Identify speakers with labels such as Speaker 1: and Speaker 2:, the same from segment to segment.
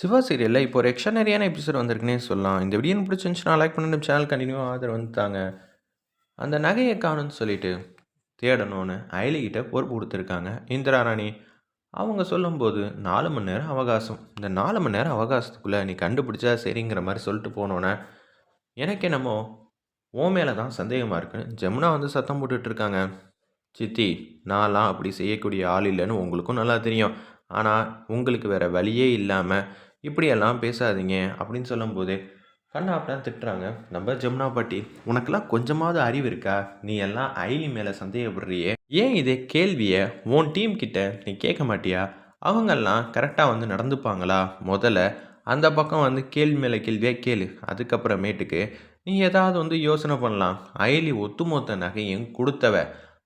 Speaker 1: சிவா சீரியலில் இப்போ ஒரு எக்ஸ்ட்ரானரியான எபிசோட் வந்திருக்குன்னே சொல்லலாம். இந்த வீடியோ பிடிச்சிருந்துச்சுன்னா லைக் பண்ணணும் சேனல் கண்டினியூ ஆதரவு வந்துட்டாங்க. அந்த நகையை காணும்னு சொல்லிட்டு தேடணும்னு அயலிகிட்ட பொறுப்பு கொடுத்துருக்காங்க. இந்திரா ராணி அவங்க சொல்லும்போது நாலு மணி நேரம் அவகாசம். இந்த நாலு மணி நேரம் அவகாசத்துக்குள்ளே நீ கண்டுபிடிச்சா சரிங்கிற மாதிரி சொல்லிட்டு போனோன்னே எனக்கு என்னமோ ஓ மேலே தான் சந்தேகமாக இருக்குன்னு ஜமுனா வந்து சத்தம் போட்டுட்ருக்காங்க சித்தி நான்லாம் அப்படி செய்யக்கூடிய ஆள் இல்லைன்னு உங்களுக்கும் நல்லா தெரியும். ஆனால் உங்களுக்கு வேறு வழியே இல்லாமல் இப்படியெல்லாம் பேசாதீங்க அப்படின்னு சொல்லும்போது கண்ணா அப்படின் திட்டுறாங்க. நம்ம ஜமுனா பாட்டி உனக்கெல்லாம் கொஞ்சமாவது அறிவு இருக்கா? நீ எல்லாம் ஐலி மேலே சந்தேகப்படுறியே. ஏன் இதே கேள்வியை உன் டீம் கிட்ட நீ கேட்க மாட்டியா? அவங்கெல்லாம் கரெக்டாக வந்து நடந்துப்பாங்களா? முதல்ல அந்த பக்கம் வந்து கேள்வி மேலே கேள்வியாக கேளு. அதுக்கப்புறமேட்டுக்கு நீ ஏதாவது வந்து யோசனை பண்ணலாம். அயலி ஒத்துமொத்த நகையும் கொடுத்தவ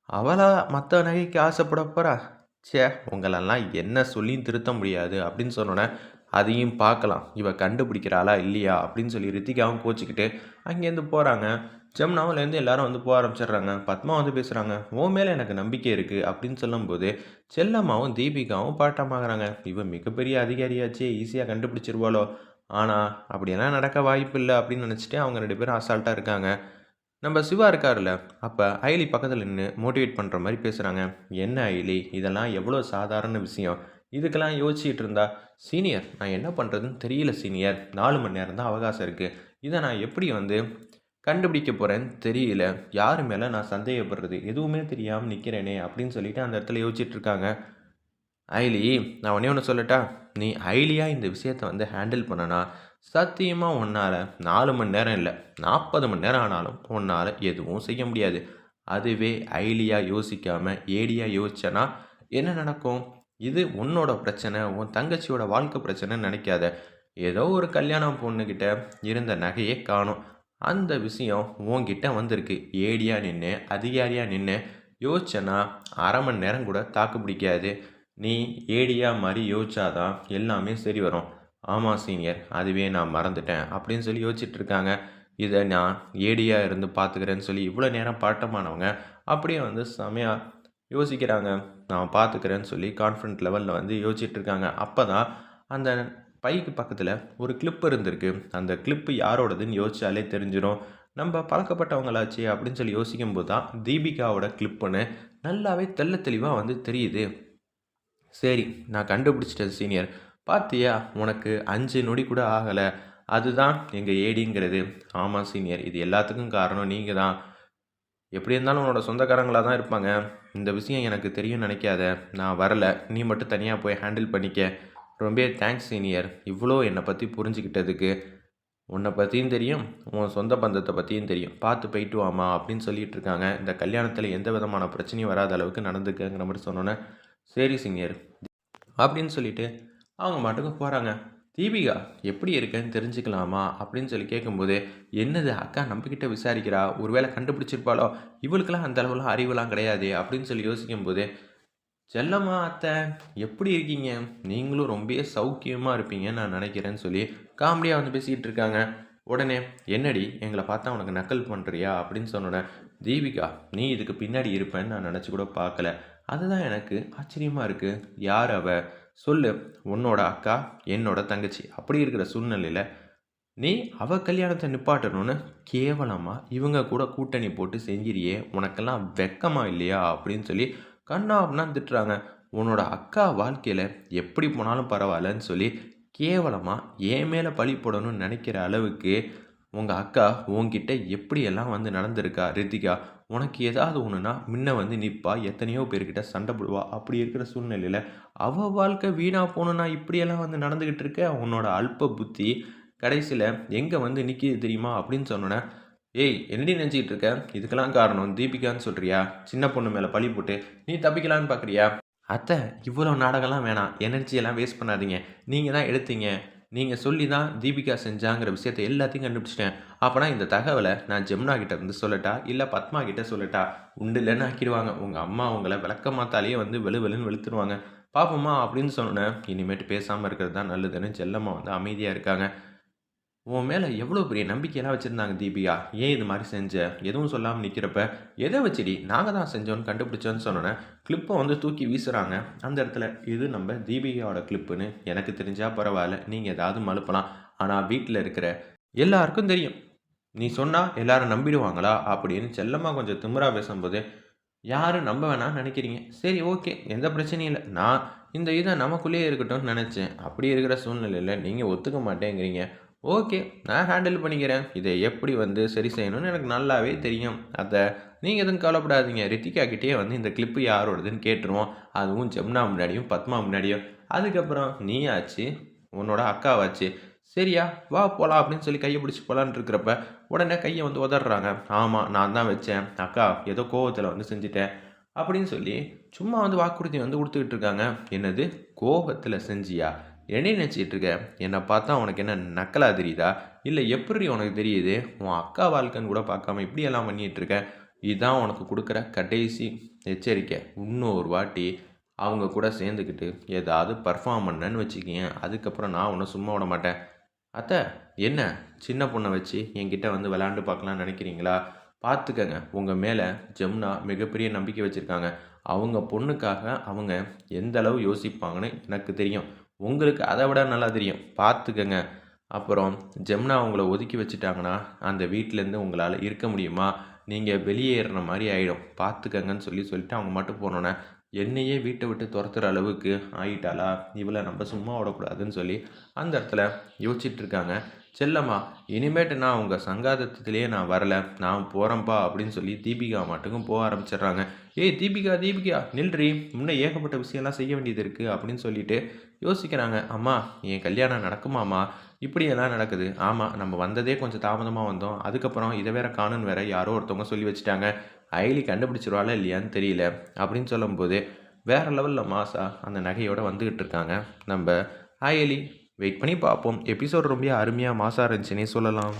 Speaker 1: அவளா மற்ற நகைக்கு ஆசைப்பட போகிறா ச்சே உங்களெல்லாம் என்ன சொல்லியும் திருத்த முடியாது அப்படின்னு சொன்னோன்னே அதையும் பார்க்கலாம். இவள் கண்டுபிடிக்கிறாளா இல்லையா? அப்படின்னு சொல்லி ரித்திகாவும் கோச்சிக்கிட்டு அங்கேருந்து போகிறாங்க ஜம்னாவிலேருந்து எல்லாரும் வந்து போக ஆரம்பிச்சிடுறாங்க. பத்மா வந்து பேசுகிறாங்க ஓ மேலே எனக்கு நம்பிக்கை இருக்குது அப்படின்னு சொல்லும்போது செல்லம்மாவும் தீபிகாவும் பாட்டமாகறாங்க இவன் மிகப்பெரிய அதிகாரியாச்சே ஈஸியாக கண்டுபிடிச்சிருவாளோ. ஆனால் அப்படியெல்லாம் நடக்க வாய்ப்பு இல்லை அப்படின்னு நினச்சிட்டு அவங்க ரெண்டு பேரும் அசால்ட்டாக இருக்காங்க. நம்ம சிவா இருக்கார்ல அப்போ ஐலி பக்கத்தில் நின்று மோட்டிவேட் பண்ணுற மாதிரி பேசுகிறாங்க என்ன ஐலி? இதெல்லாம் எவ்வளோ சாதாரண விஷயம். இதுக்கெல்லாம் யோசிச்சுட்டு இருந்தா சீனியர் நான் என்ன பண்ணுறதுன்னு தெரியல சீனியர். நாலு மணி நேரம் தான் அவகாசம் இருக்குது இதை நான் எப்படி வந்து கண்டுபிடிக்க போகிறேன்னு தெரியல. யார் மேலே நான் சந்தேகப்படுறது? எதுவுமே தெரியாமல் நிற்கிறேனே அப்படின்னு சொல்லிட்டு அந்த இடத்துல யோசிச்சுட்டு இருக்காங்க ஐலி நான் ஒன்றே ஒன்று சொல்லட்டா? நீ ஐலியாக இந்த விஷயத்தை வந்து ஹேண்டில் பண்ணனா சத்தியமாக உன்னால் நாலு மணி நேரம் இல்லை நாற்பது மணி நேரம் ஆனாலும் உன்னால் எதுவும் செய்ய முடியாது. அதுவே ஐலியாக யோசிக்காமல் ஏடியாக யோசிச்சனா என்ன நடக்கும்? இது உன்னோட பிரச்சனை உன் தங்கச்சியோட வாழ்க்கை பிரச்சனைன்னு நினைக்காத. ஏதோ ஒரு கல்யாணம் பொண்ணுக்கிட்ட இருந்த நகையே காணும். அந்த விஷயம் உன்கிட்ட வந்திருக்கு. ஏடியாக நின்று அதிகாரியாக நின்று யோசிச்சனா அரை மணி நேரம் கூட தாக்கு பிடிக்காது. நீ ஏடியாக மாதிரி யோசிச்சாதான் எல்லாமே சரி வரும். ஆமாம் சீனியர் அதுவே நான் மறந்துட்டேன் அப்படின்னு சொல்லி யோசிச்சுட்ருக்காங்க இதை நான் ஏடியாக இருந்து பார்த்துக்கிறேன்னு சொல்லி இவ்வளோ நேரம் பாட்டமானவங்க அப்படியே வந்து செமையாக யோசிக்கிறாங்க. நான் பார்த்துக்கிறேன்னு சொல்லி கான்ஃபிடென்ட் லெவலில் வந்து யோசிச்சுட்டு இருக்காங்க. அப்போ தான் அந்த பைக்கு பக்கத்தில் ஒரு கிளிப் இருந்திருக்கு. அந்த கிளிப்பு யாரோடதுன்னு யோசிச்சாலே தெரிஞ்சிடும் நம்ம பழக்கப்பட்டவங்களாச்சு அப்படின்னு சொல்லி யோசிக்கும்போது தான் தீபிகாவோட கிளிப்புன்னு நல்லாவே தெள்ள தெளிவாக வந்து தெரியுது. சரி நான் கண்டுபிடிச்சிட்டேன் சீனியர் பார்த்தியா உனக்கு அஞ்சு நொடி கூட ஆகலை. அதுதான் எங்கள் ஏடிங்கிறது ஆமாம் சீனியர் இது எல்லாத்துக்கும் காரணம் நீங்கள் தான் எப்படி இருந்தாலும் உன்னோட சொந்தக்காரங்களாக தான் இருப்பாங்க. இந்த விஷயம் எனக்கு தெரியும் நினைக்காத. நான் வரலை. நீ மட்டும் தனியாக போய் ஹேண்டில் பண்ணிக்க. ரொம்ப தேங்க்ஸ் சீனியர் இவ்வளோ என்னை பற்றி புரிஞ்சுக்கிட்டதுக்கு. உன்னை பற்றியும் தெரியும் உன் சொந்த பந்தத்தை பற்றியும் தெரியும். பார்த்து போயிட்டு வாமா அப்படின்னு சொல்லிட்டு இருக்காங்க. இந்த கல்யாணத்தில் எந்த விதமான பிரச்சனையும் வராத அளவுக்கு நடந்துக்கங்கிற மாதிரி சொன்னோன்னே சரி சீனியர் அப்படின்னு சொல்லிட்டு அவங்க மாட்டுக்கு போகிறாங்க தீபிகா எப்படி இருக்கேன்னு தெரிஞ்சுக்கலாமா? அப்படின்னு சொல்லி கேட்கும்போது என்னது அக்கா நம்மக்கிட்ட விசாரிக்கிறா? ஒருவேளை கண்டுபிடிச்சிருப்பாளோ? இவளுக்கெல்லாம் அந்த அளவுலாம் அறிவுலாம் கிடையாது? அப்படின்னு சொல்லி யோசிக்கும்போது செல்லம்மா அத்தை எப்படி இருக்கீங்க? நீங்களும் ரொம்ப சௌக்கியமாக இருப்பீங்கன்னு நான் நினைக்கிறேன்னு சொல்லி காமெடியாக வந்து பேசிக்கிட்டு இருக்காங்க. உடனே என்னடி எங்களை பார்த்தா உனக்கு நக்கல் பண்ணுறியா அப்படின்னு சொன்னோன்னே தீபிகா நீ இதுக்கு பின்னாடி இருப்பேன்னு நான் நினச்சி கூட பார்க்கல. அதுதான் எனக்கு ஆச்சரியமாக இருக்குது யார் அவள் சொல்லு உன்னோட அக்கா என்னோட தங்கச்சி. அப்படி இருக்கிற சூழ்நிலையில் நீ அவ கல்யாணத்தை நிப்பாட்டணும்னு கேவலமாக இவங்க கூட கூட்டணி போட்டு செஞ்சிரியே உனக்கெல்லாம் வெக்கமாக இல்லையா? அப்படின்னு சொல்லி கண்ணா அப்படின்னா திட்டுறாங்க. உன்னோட அக்கா வாழ்க்கையில் எப்படி போனாலும் பரவாயில்லன்னு சொல்லி கேவலமாக ஏன் மேலே பழி போடணும்னு நினைக்கிற அளவுக்கு உங்கள் அக்கா உங்ககிட்ட எப்படியெல்லாம் வந்து நடந்திருக்கா? ரித்திகா உனக்கு ஏதாவது ஒன்றுனா முன்ன வந்து நிற்பா எத்தனையோ பேர்கிட்ட சண்டை போடுவா. அப்படி இருக்கிற சூழ்நிலையில் அவள் வாழ்க்கை வீணாக போகணுன்னா இப்படியெல்லாம் வந்து நடந்துக்கிட்டு இருக்க? உன்னோட அல்ப புத்தி கடைசியில் எங்கே வந்து நிற்கிது தெரியுமா? அப்படின்னு சொன்னோன்னே ஏய் என்னடி நினச்சிக்கிட்டு இருக்க? இதுக்கெல்லாம் காரணம் தீபிகான்னு சொல்கிறியா சின்ன பொண்ணு மேலே பழி போட்டு நீ தப்பிக்கலான்னு பார்க்குறியா அத்தை இவ்வளோ நாடகம்லாம் வேணாம். எனர்ஜியெல்லாம் வேஸ்ட் பண்ணாதீங்க. நீங்கள் தான் எடுத்தீங்க. நீங்கள் சொல்லி தான் தீபிகா செஞ்சாங்கிற விஷயத்தை எல்லாத்தையும் கண்டுபிடிச்சிட்டேன். அப்போனா இந்த தகவலை நான் ஜெம்னா கிட்ட இருந்து சொல்லட்டா? இல்லை பத்மா கிட்ட சொல்லட்டா? உண்டு இல்லைன்னு ஆக்கிடுவாங்க. உங்கள் அம்மா உங்களை விளக்க மாத்தாலேயே வந்து வெளு வெளுன்னு வெளுத்துருவாங்க. பாப்போம்மா அப்படின்னு சொன்னேன் இனிமேட்டு பேசாமல் இருக்கிறது தான் நல்லதுன்னு செல்லம்மா வந்து அமைதியாக இருக்காங்க. உன் மேலே எவ்வளோ பெரிய நம்பிக்கையெல்லாம் வச்சுருந்தாங்க தீபிகா? ஏன் இது மாதிரி செஞ்ச? எதுவும் சொல்லாமல் நிற்கிறப்ப எதை வச்சுடி? நாங்கள் தான் செஞ்சோன்னு கண்டுபிடிச்சோன்னு சொன்னோன்னே கிளிப்பை வந்து தூக்கி வீசுகிறாங்க அந்த இடத்துல இது நம்ம தீபிகாவோட கிளிப்புன்னு எனக்கு தெரிஞ்சால் பரவாயில்ல நீங்கள் ஏதாவது மழுப்பலாம். ஆனால் வீட்டில் இருக்கிற எல்லாருக்கும் தெரியும். நீ சொன்னால் எல்லாரும் நம்பிடுவாங்களா? அப்படின்னு செல்லமாக கொஞ்சம் திமுறா பேசும்போது யாரும் நம்ப வேணாம்னு நினைக்கிறீங்க? சரி ஓகே எந்த பிரச்சனையும் இல்லை. நான் இந்த இதை நமக்குள்ளேயே இருக்கட்டும்னு நினச்சேன். அப்படி இருக்கிற சூழ்நிலையில் நீங்கள் ஒத்துக்க மாட்டேங்கிறீங்க. ஓகே நான் ஹேண்டில் பண்ணிக்கிறேன். இதை எப்படி வந்து சரி செய்யணும்னு எனக்கு நல்லாவே தெரியும். அதை நீங்கள் எதுவும் கவலைப்படாதீங்க. ரித்திகா கிட்டேயே வந்து இந்த கிளிப்பு யாரோடதுன்னு கேட்டுருவோம். அதுவும் ஜெம்னா முன்னாடியும் பத்மா முன்னாடியும். அதுக்கப்புறம் நீயாச்சு உன்னோட அக்காவாச்சு சரியா வா போகலாம் அப்படின்னு சொல்லி கையை பிடிச்சி போகலான்னு இருக்கிறப்ப உடனே கையை வந்து உதறாங்க ஆமாம் நான் தான் வச்சேன். அக்கா ஏதோ கோவத்தில் வந்து செஞ்சுட்டேன். அப்படின்னு சொல்லி சும்மா வந்து வாக்குறுதி வந்து கொடுத்துக்கிட்டு இருக்காங்க. என்னது? கோபத்தில் செஞ்சியா? என்ன நினச்சிட்டு இருக்க? என்னை பார்த்தா உனக்கு என்ன நக்கலாக தெரியுதா? இல்லை எப்படி உனக்கு தெரியுது? உன் அக்கா வாழ்க்கைன்னு கூட பார்க்காம இப்படியெல்லாம் பண்ணிகிட்டு இருக்க? இதுதான் உனக்கு கொடுக்குற கடைசி எச்சரிக்கை. இன்னொரு வாட்டி அவங்க கூட சேர்ந்துக்கிட்டு ஏதாவது பர்ஃபார்ம் பண்ணேன்னு வச்சுக்கிங்க அதுக்கப்புறம் நான் உன்னை சும்மா விட மாட்டேன். அத்தை என்ன? சின்ன பொண்ணை வச்சு என்கிட்ட வந்து விளாண்டு பார்க்கலான்னு நினைக்கிறீங்களா? பார்த்துக்கங்க. உங்கள் மேலே ஜெம்னா மிகப்பெரிய நம்பிக்கை வச்சுருக்காங்க. அவங்க பொண்ணுக்காக அவங்க எந்த அளவு யோசிப்பாங்கன்னு எனக்கு தெரியும். உங்களுக்கு அதை விட நல்லா தெரியும். பார்த்துக்கங்க. அப்புறம் ஜெம்னா உங்களை ஒதுக்கி வச்சுட்டாங்கன்னா அந்த வீட்டிலேருந்து உங்களால் இருக்க முடியுமா? நீங்கள் வெளியேறின மாதிரி ஆகிடும் பார்த்துக்கங்கன்னு சொல்லி சொல்லிட்டு அவங்க மட்டும் போனோன்னே என்னையே வீட்டை விட்டு துரத்துற அளவுக்கு ஆகிட்டாளா இவளை நம்ம சும்மா விடக்கூடாதுன்னு சொல்லி அந்த இடத்துல யோசிச்சுட்ருக்காங்க செல்லம்மா இனிமேட்டு நான் உங்கள் சங்காதத்திலேயே நான் வரல. நான் போகிறேன்ப்பா அப்படின்னு சொல்லி தீபிகா மட்டுக்கும் போக ஆரம்பிச்சிடுறாங்க. ஏய் தீபிகா தீபிகா நில்றி. முன்னே ஏகப்பட்ட விஷயம்லாம் செய்ய வேண்டியது இருக்குது அப்படின்னு சொல்லிட்டு யோசிக்கிறாங்க. அம்மா என் கல்யாணம் நடக்குமாம்மா? இப்படியெல்லாம் நடக்குது. ஆமாம் நம்ம வந்ததே கொஞ்சம் தாமதமாக வந்தோம். அதுக்கப்புறம் இதை வேற காணுன்னு வேற யாரோ ஒருத்தவங்க சொல்லி வச்சுட்டாங்க. அயலி கண்டுபிடிச்சிருவாளா இல்லையான்னு தெரியல அப்படின்னு சொல்லும்போது வேறு லெவலில் மாசா அந்த நகையோடு வந்துக்கிட்டு இருக்காங்க. நம்ம அயலி வெயிட் பண்ணி பார்ப்போம். எபிசோட் ரொம்ப அருமையாக மாசாக இருந்துச்சுன்னே சொல்லலாம்.